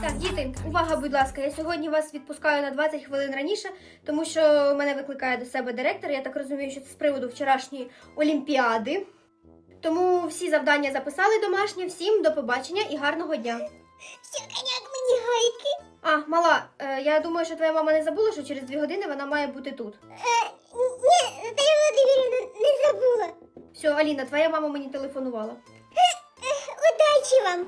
Так, діти, увага, будь ласка. Я сьогодні вас відпускаю на 20 хвилин раніше, тому що мене викликає до себе директор. Я так розумію, що це з приводу вчорашньої олімпіади. Тому всі завдання записали домашні. Всім до побачення і гарного дня. Все, коняк мені гайки. А, мала, е, я думаю, що твоя мама не забула, що через дві години вона має бути тут. Е, ні, Наталя Володимирівна, не забула. Все, Аліна, твоя мама мені телефонувала. Удачі вам.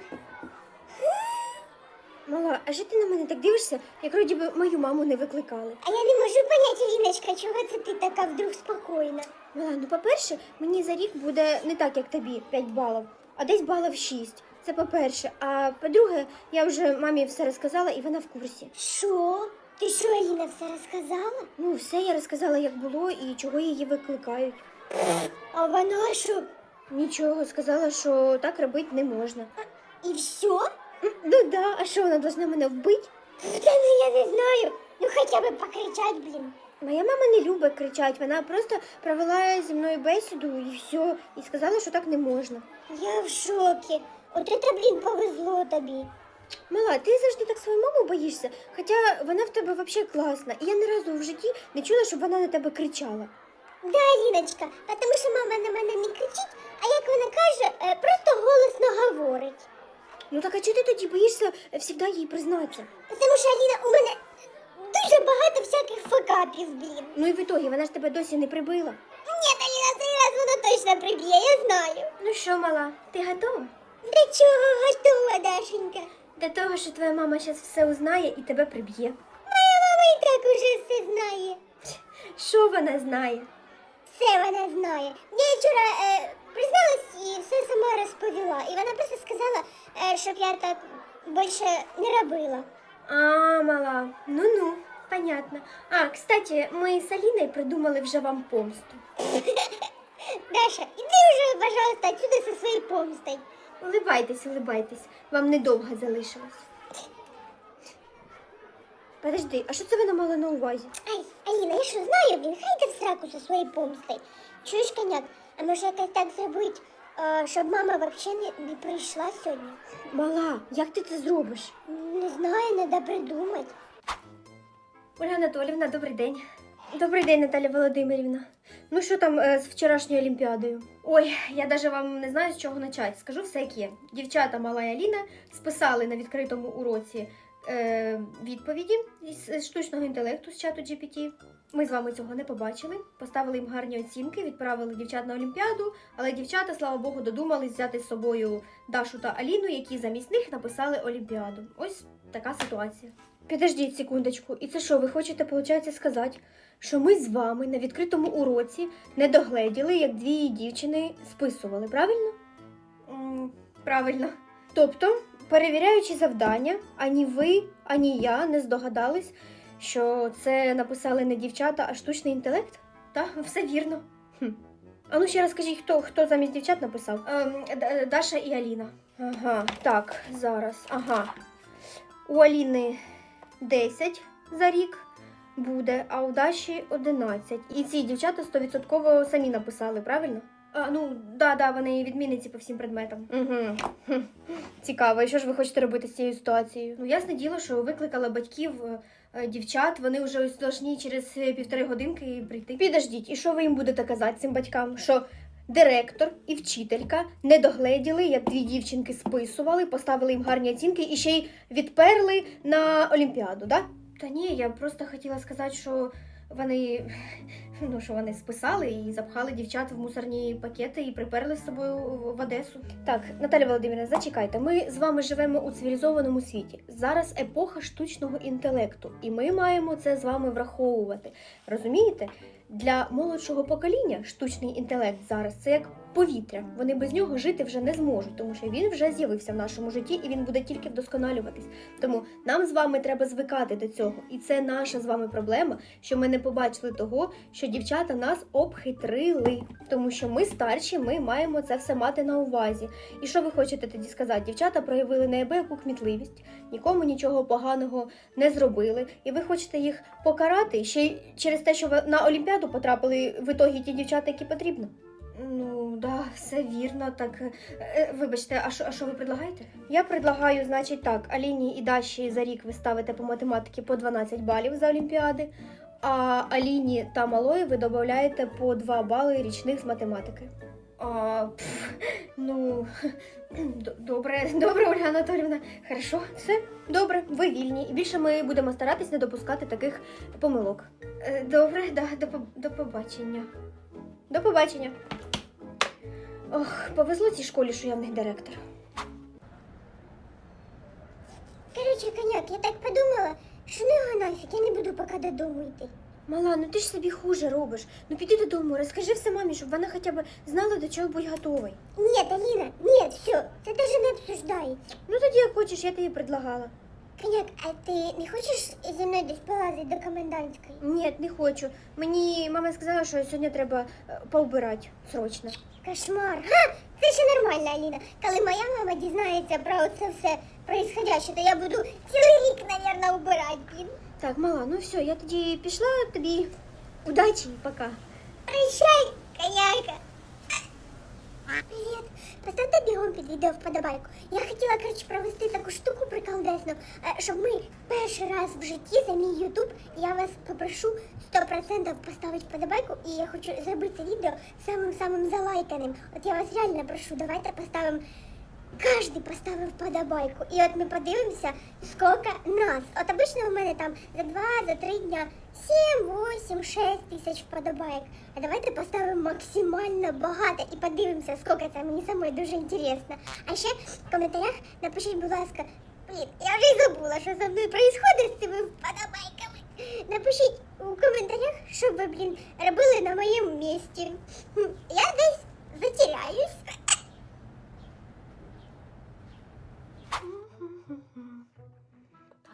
Мала, а що ти на мене так дивишся, як вроді би мою маму не викликали? А я не можу поняти, Ліночка, чого це ти така вдруг спокійна? Мала, ну по-перше, мені за рік буде не так, як тобі, 5 балів, а десь балів 6. Це по-перше. А по-друге, я вже мамі все розказала і вона в курсі. Що? Ти що, Аліна, все розказала? Ну, все я розказала, як було і чого її викликають. А вона що? Нічого, сказала, що так робити не можна. І все? Ну да, а що вона должна мене вбити? Та ну я не знаю. Ну хоча б покричать, блін. Моя мама не любить кричати, вона просто провела зі мною бесіду і все, і сказала, що так не можна. Я в шокі. От це, блін, повезло тобі. Мала, ти завжди так свою маму боїшся, хоча вона в тебе взагалі класна. І я ні разу в житті не чула, щоб вона на тебе кричала. Да, Ліночка, тому що мама на мене не кричить, так а чого ти тоді боїшся завжди їй признатися? Тому що Аліна, у мене дуже багато всяких факапів, блін. Ну і в ітогі вона ж тебе досі не прибила. Ні, Аліна, цей раз вона точно приб'є, я знаю. Ну що, мала, ти готова? Для чого готова, Дашенька? Для того, що твоя мама зараз все узнає і тебе приб'є. Моя мама і так уже все знає. Що вона знає? Все вона знає. Я вчора е, я так більше не робила. А, мала, ну-ну, понятно. А, кстати, ми з Аліною придумали вже вам помсту. Даша, іди вже, пожалуйста, отсюда со своєю помстою. Улибайтесь, улибайтесь, вам недовго залишилось. Подожди, а що це вона мала на увазі? Ай, Аліна, я що знаю, блін, хай в сраку зі своєю помстою. Чуєш, коняк, а може якось так зробити, е, щоб мама взагалі не, не прийшла сьогодні? Мала, як ти це зробиш? Не знаю, треба придумати. Ольга Анатолівна, добрий день. Добрий день, Наталя Володимирівна. Ну що там е, з вчорашньою Олімпіадою? Ой, я навіть вам не знаю, з чого почати. Скажу все, як є. Дівчата Мала і Аліна списали на відкритому уроці е, відповіді з штучного інтелекту з чату GPT. Ми з вами цього не побачили. Поставили їм гарні оцінки, відправили дівчат на Олімпіаду, але дівчата, слава Богу, додумались взяти з собою Дашу та Аліну, які замість них написали Олімпіаду. Ось така ситуація. Підождіть секундочку, і це що, ви хочете, виходить, сказати, що ми з вами на відкритому уроці не догледіли, як дві дівчини списували, правильно? правильно. Тобто, перевіряючи завдання, ані ви, ані я не здогадались, що це написали не дівчата, а штучний інтелект? Так, все вірно. Хм. А ну ще раз скажіть, хто, хто замість дівчат написав? Ем, Даша і Аліна. Ага, так, зараз. Ага. У Аліни 10 за рік буде, а у Даші 11. І ці дівчата 100% самі написали, правильно? А, ну, да, да, вони відмінниці по всім предметам. Угу. Цікаво, і що ж ви хочете робити з цією ситуацією? Ну, ясне діло, що викликала батьків е, е, дівчат, вони вже ось должні через е, півтори годинки прийти. Підождіть, і що ви їм будете казати цим батькам? Що директор і вчителька не догледіли, як дві дівчинки списували, поставили їм гарні оцінки і ще й відперли на Олімпіаду, да? Та ні, я просто хотіла сказати, що вони, ну, що вони списали і запхали дівчат в мусорні пакети і приперли з собою в Одесу. Так, Наталя Володимирівна, зачекайте. Ми з вами живемо у цивілізованому світі. Зараз епоха штучного інтелекту, і ми маємо це з вами враховувати. Розумієте? Для молодшого покоління штучний інтелект зараз це як повітря. Вони без нього жити вже не зможуть, тому що він вже з'явився в нашому житті і він буде тільки вдосконалюватись. Тому нам з вами треба звикати до цього. І це наша з вами проблема, що ми не побачили того, що дівчата нас обхитрили. Тому що ми старші, ми маємо це все мати на увазі. І що ви хочете тоді сказати? Дівчата проявили неабияку кмітливість, нікому нічого поганого не зробили, і ви хочете їх покарати ще й через те, що ви на Олімпіаду потрапили в ітогі ті дівчата, які потрібно. Ну, да, все вірно. Так, е, вибачте, а що, а що ви предлагаєте? Я предлагаю, значить, так, Аліні і Даші за рік ви ставите по математиці по 12 балів за Олімпіади, а Аліні та Малої ви додаєте по 2 бали річних з математики. А, пф, ну, добре, добре, Ольга Анатолівна. Хорошо, все, добре, ви вільні. І більше ми будемо старатись не допускати таких помилок. Е, Добре, да, до, до побачення. До побачення. Ох, повезло цій школі, що я в них директор. Коротше, коняк, я так подумала, що його нафіг, я не буду поки додому йти. Мала, ну ти ж собі хуже робиш. Ну піди додому, розкажи все мамі, щоб вона хоча б знала, до чого будь готовий. Ні, Аліна, ні, все, це навіть не обсуждається. Ну тоді як хочеш, я тобі предлагала. Коняк, а ти не хочеш зі мною десь полазити до комендантської? Ні, не хочу. Мені мама сказала, що сьогодні треба е, поубирати срочно. Кошмар. Ха, це ще нормально, Аліна. Коли моя мама дізнається про це все происходяще, то я буду цілий рік, мабуть, убирати, блін. Так, мала, ну все, я тоді пішла тобі. Удачі, пока. Прощай, коняка. Привіт. Поставте бігом під відео вподобайку. Я хотіла, коротше, провести таку штуку приколдесну, щоб ми перший раз в житті за мій Ютуб, я вас попрошу 100% поставити вподобайку, і я хочу зробити це відео самим-самим залайканим. От я вас реально прошу, давайте поставимо Кожний поставив вподобайку. І от ми подивимося, скільки нас. От обично у мене там за два, за три дня 7, 8, 6 тисяч вподобайок. А давайте поставимо максимально багато і подивимося, скільки це мені самой дуже інтересно. А ще в коментарях напишіть, будь ласка, блін, я вже й забула, що за мною відбувається з цими вподобайками. Напишіть у коментарях, що ви, блін, робили на моєму місці. Хм, Я десь затеряюсь.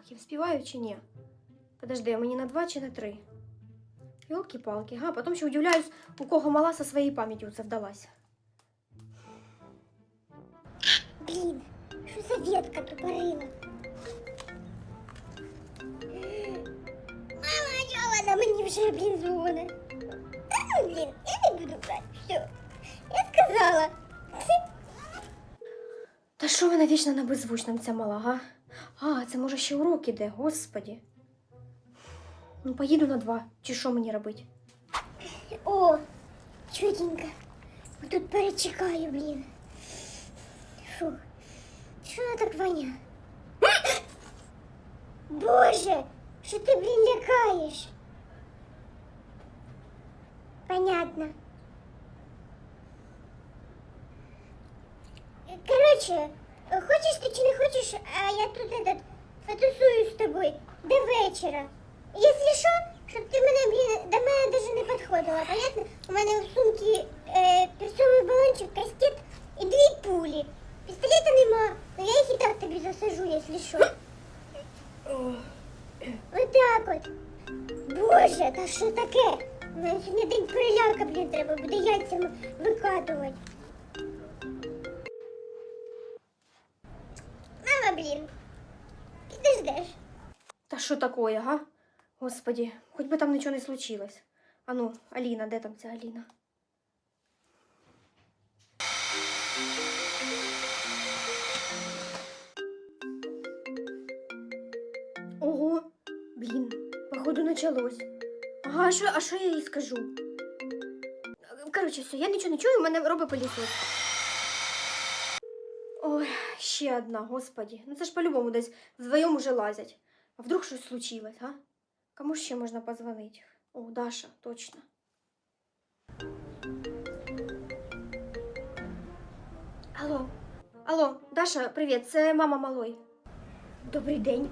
Так, я вспіваю чи ні? Подожди, мені на два чи на три? Йолки-палки, га, потім ще удивляюсь, у кого мала со своєю пам'яттю це вдалася. Блін, що за ветка тупорила? Мама, чого вона мені вже, блін, дзвонить? Та ну, блін, я не буду брати, все. Я сказала. Та що вона вічно на беззвучному ця мала, га? А, це може ще урок іде, господі. Ну, поїду на два. Чи що мені робити? О, чуденько. Тут перечекаю, блін. Фу, що вона так воня? Боже, що ти, блін, лякаєш? Понятно. Короче, хочеш ти чи не хочеш, а я тут этот, потусую з тобою до вечора. Якщо що, щоб ти мене, до мене навіть не підходила, понятно? У мене в сумці е, перцовий балончик, кастет і дві пулі. Пістолета нема, но я їх і так тобі засажу, якщо що. Отак от. Боже, та що таке? У мене сьогодні день переляка, блін, треба буде яйцями викатувати. Блін, підождеш. Та що такое, га? Господі, хоч би там нічого не случилось. Ану, Аліна, де там ця Аліна? Ого, блін, походу началось. Ага, а що, а що я їй скажу? Коротше, все, я нічого не чую, мене робить пилісос. Ще одна, господі. Ну це ж по-любому десь вдвоєм уже лазять. А вдруг щось случилось, а? Кому ще можна позвонити? О, Даша, точно. Алло. Алло, Даша, привіт, це мама малой. Добрий день.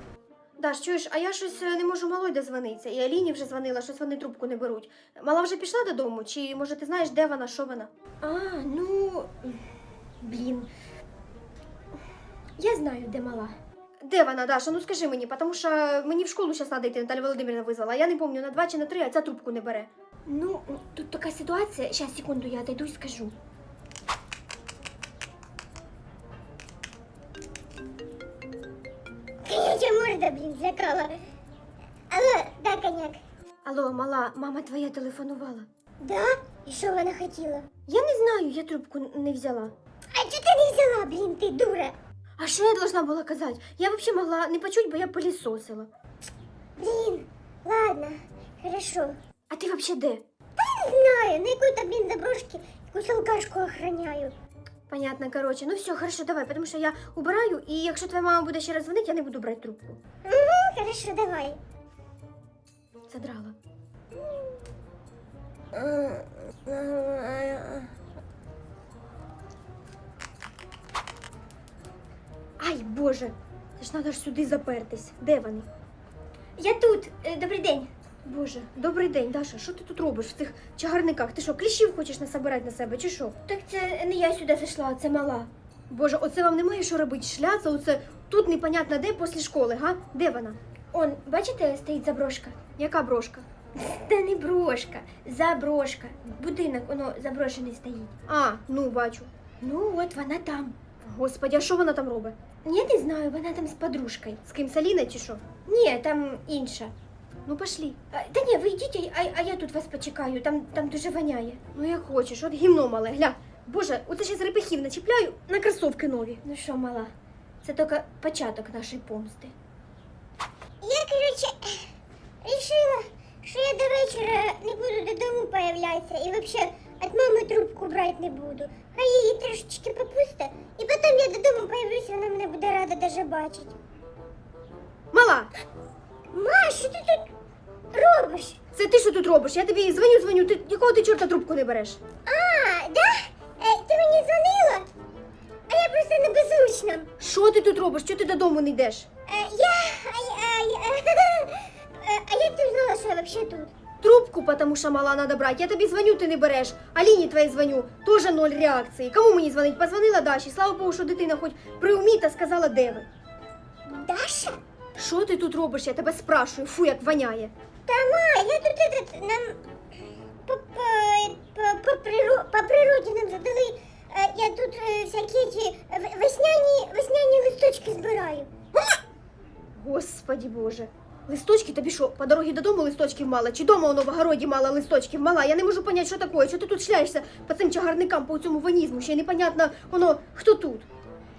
Даш, чуєш, а я щось е, не можу малой дозвонитися. І Аліні вже дзвонила, щось вони трубку не беруть. Мала вже пішла додому, чи може ти знаєш, де вона, що вона? А, ну. Блін. Я знаю, де мала. Де вона, Даша? Ну скажи мені, тому що мені в школу зараз треба йти, Наталя Володимирівна визвала. Я не пам'ятаю, на два чи на три, а ця трубку не бере. Ну, тут така ситуація. Зараз, секунду, я отойду і скажу. Коняча морда, блін, злякала. Алло, да, коняк. Алло, мала, мама твоя телефонувала. Да? І що вона хотіла? Я не знаю, я трубку не взяла. А чого ти не взяла, блін, ти дура? А що я должна була казати? Я взагалі могла не почути, бо я пилісосила. Блін, ладно, хорошо. А ти взагалі де? Не знаю, на якої там, блін, заброшки якусь алкашку охраняю. Понятно, короче. Ну все, хорошо, давай, потому що я убираю, і якщо твоя мама буде ще раз дзвонити, я не буду брати трубку. Угу, хорошо, давай. Задрала. Боже, це ж треба ж сюди запертись. Де вони? Я тут, е, добрий день. Боже, добрий день, Даша. Що ти тут робиш в цих чагарниках? Ти що, кліщів хочеш насобирати на себе, чи що? Так це не я сюди зайшла, це мала. Боже, оце вам немає що робити? Шляться, оце тут непонятно де після школи, га? Де вона? Он, бачите, стоїть заброшка? Яка брошка? Та не брошка, заброшка. Будинок, воно заброшений стоїть. А, ну бачу. Ну, от вона там. Господи, а що вона там робить? Я не знаю, вона там з подружкою. З ким Саліна чи що? Ні, там інша. Ну пошли. А, та ні, ви йдіть, а, а я тут вас почекаю, там, там дуже воняє. Ну як хочеш, от гімно мале, гля. Боже, оце ще з репехів начіпляю на кросовки нові. Ну що, мала, це тільки початок нашої помсти. Я, короче, решила, що я до вечора не буду додому появлятися і вообще від мами трубку брати не буду. Хай її трошечки попусте, і потім я додому появлюся, вона мене буде рада даже бачити. Мала, Ма, що ти тут робиш? це ти що тут робиш? Я тобі дзвоню, дзвоню, ти якого ти чорта трубку не береш? А, да? Е, ти мені дзвонила? А я просто не беззвучна. Що ти тут робиш? Чого ти додому не йдеш? Е, я, а, я- а, я- Е, а як ти знала, що я вообще тут? Трубку, потому що мала надо брати. Я тобі дзвоню, ти не береш. Аліні твоїй дзвоню, теж ноль реакції. Кому мені дзвонить? Позвонила Даші. Слава Богу, що дитина хоч при умі та сказала, де ви. Даша? Що ти тут робиш? Я тебе спрашую. Фу, як воняє. Та ма, я тут этот, нам по, по, по, по, приро- по природі нам задали. е, Я тут е, всякі ті в- весняні, весняні листочки збираю. Господі Боже. Листочки тобі що, по дорозі додому листочків мала? Чи дома воно в огороді мала листочків мала? Я не можу поняти, що таке. Що ти тут шляєшся по цим чагарникам, по цьому ванізму? Ще й непонятно, воно, хто тут?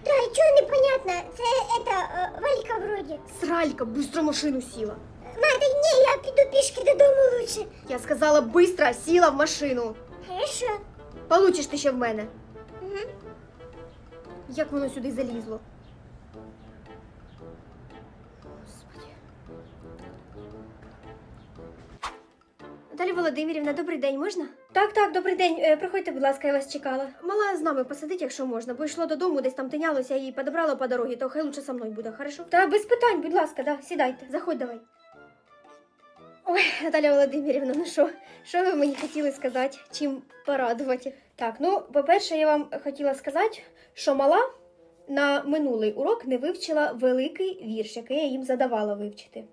Та чого непонятно, це это, е, Валька вроді. Сралька, быстро в машину сіла. Ма, та ні, я піду пішки додому лучше. Я сказала, быстро сіла в машину. Хорошо. Получиш ти ще в мене. Угу. Як воно сюди залізло? Наталя Володимирівна, добрий день, можна? Так, так, добрий день. Е, Приходьте, будь ласка, я вас чекала. Мала з нами посидить, якщо можна, бо йшло додому, десь там тинялося, я її подобрала по дорозі, то хай лучше со мною буде, хорошо? Та без питань, будь ласка, да, сідайте, заходь давай. Ой, Наталя Володимирівна, ну що, що ви мені хотіли сказати, чим порадувати? Так, ну, по-перше, я вам хотіла сказати, що мала на минулий урок не вивчила великий вірш, який я їм задавала вивчити.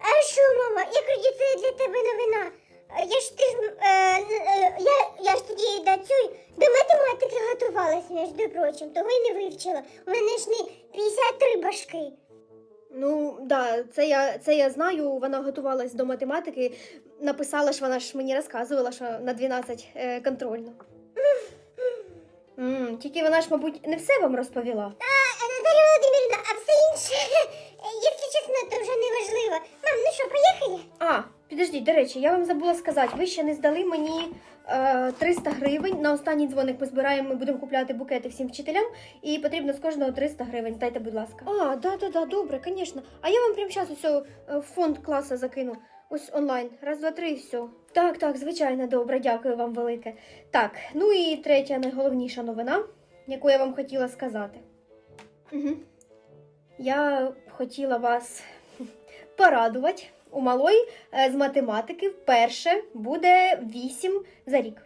А що, мама, як тоді це для тебе новина? Я ж ти ж е, е, я, я ж тоді до цю до математики готувалась, між прочим, того й не вивчила. У мене ж не 53 башки. Ну, да, це я, це я знаю. Вона готувалась до математики. Написала ж, вона ж мені розказувала, що на 12 е, контрольно. М, тільки вона ж, мабуть, не все вам розповіла. А, Наталя Володимирівна, а все інше, не. Мам, ну що, поїхали? А, підождіть, до речі, я вам забула сказати, ви ще не здали мені е, 300 гривень. На останній дзвоник ми збираємо, ми будемо купляти букети всім вчителям, і потрібно з кожного 300 гривень. Здайте, будь ласка. А, да, да, да, добре, звісно. А я вам прямо зараз усе в фонд класу закину. Ось онлайн. Раз, два, три, і все. Так, так, звичайно, добре, дякую вам велике. Так, ну і третя найголовніша новина, яку я вам хотіла сказати. Угу. Я хотіла вас порадувати. У малої е, з математики вперше буде 8 за рік.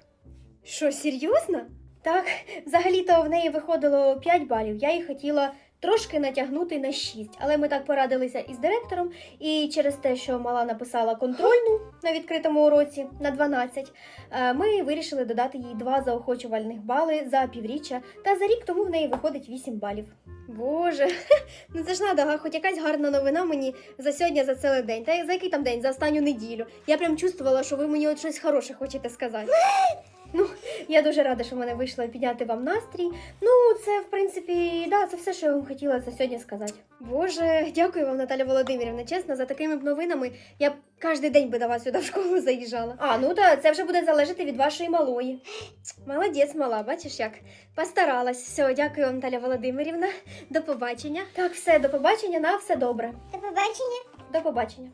Що, серйозно? Так, взагалі-то в неї виходило 5 балів. Я їй хотіла трошки натягнути на 6. Але ми так порадилися із директором, і через те, що мала написала контрольну на відкритому уроці на 12, е, ми вирішили додати їй два заохочувальних бали за півріччя, та за рік тому в неї виходить 8 балів. Боже, ну це ж надо, хоч якась гарна новина мені за сьогодні, за цілий день. Та за який там день? За останню неділю. Я прям чувствувала, що ви мені от щось хороше хочете сказати. Ну, я дуже рада, що в мене вийшло підняти вам настрій. Ну, це, в принципі, да, це все, що я вам хотіла за сьогодні сказати. Боже, дякую вам, Наталя Володимирівна. Чесно, за такими б новинами я б кожен день би до вас сюди в школу заїжджала. А, ну та це вже буде залежати від вашої малої. Молодець, мала, бачиш як? Постаралась. Все, дякую вам, Наталя Володимирівна. До побачення. Так, все, до побачення, на все добре. До побачення. До побачення.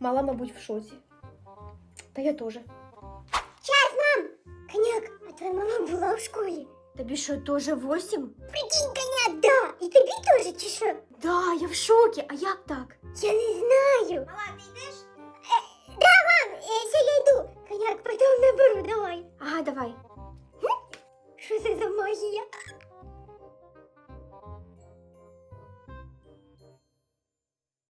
Мала, мабуть, в шоці. Та я теж. Час, мам! Коняк, а твоя мама була в школі. Тобі що, теж восім? Прикинь, коняк, да. І тобі теж чи що? Да, я в шокі. А як так? Я не знаю. Мала, ти йдеш? Да, мам, ще я йду. Коняк, потім наберу, давай. Ага, давай. Що це за магія?